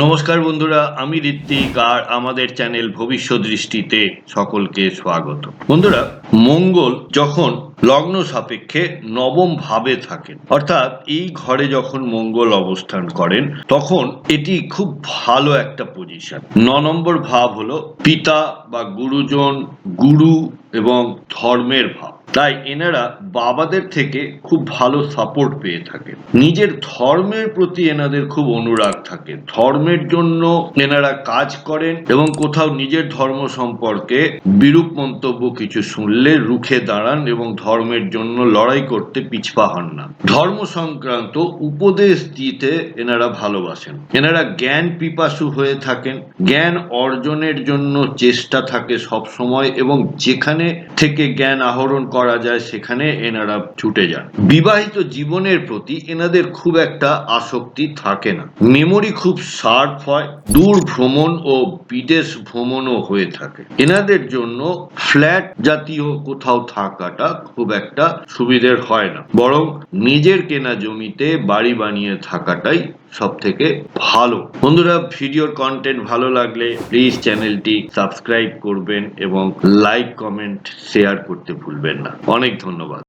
নমস্কার বন্ধুরা, আমি ঋত্বিক আর আমাদের চ্যানেল ভবিষ্যৎ দৃষ্টিতে সকলকে স্বাগত। বন্ধুরা, মঙ্গল যখন লগ্ন সাপেক্ষে নবম ভাবে থাকেন, অর্থাৎ এই ঘরে যখন মঙ্গল অবস্থান করেন, তখন এটি খুব ভালো একটা পজিশন ন নম্বর ভাব হলো পিতা বা গুরুজন, গুরু এবং ধর্মের ভাব। তাই এনারা বাবাদের থেকে খুব ভালো সাপোর্ট পেয়ে থাকেন। নিজের ধর্মের প্রতি এনাদের খুব অনুরাগ থাকে। ধর্মের জন্য এনারা কাজ করেন এবং কোথাও নিজের ধর্ম সম্পর্কে বিরূপ মন্তব্য কিছু শুনলে রুখে দাঁড়ান এবং ধর্মের জন্য লড়াই করতে পিছপা হন না। ধর্ম সংক্রান্ত উপদেশ দিতে এনারা ভালোবাসেন। এনারা জ্ঞান পিপাসু হয়ে থাকেন। জ্ঞান অর্জনের জন্য চেষ্টা থাকে সব সময় এবং যেখানে থেকে জ্ঞান আহরণ করা যায়, সেখানে এনারা ছুটে যান। বিবাহিত জীবনের প্রতি এনাদের খুব একটা আসক্তি থাকে না। মেমোরি খুব শার্প হয়, দূর ভ্রমণ ও বিদেশ ভ্রমণও হয়ে থাকে। এনাদের জন্য ফ্ল্যাট জাতীয় কোথাও থাকাটা খুব একটা সুবিধের হয় না। বরং নিজের কেনা জমিতে বাড়ি বানিয়ে থাকাটাই সব থেকে ভালো। বন্ধুরা, ভিডিওর কন্টেন্ট ভালো লাগলে প্লিজ চ্যানেলটি সাবস্ক্রাইব করবেন এবং লাইক কমেন্ট শেয়ার করতে ভুলবেন না। অনেক ধন্যবাদ।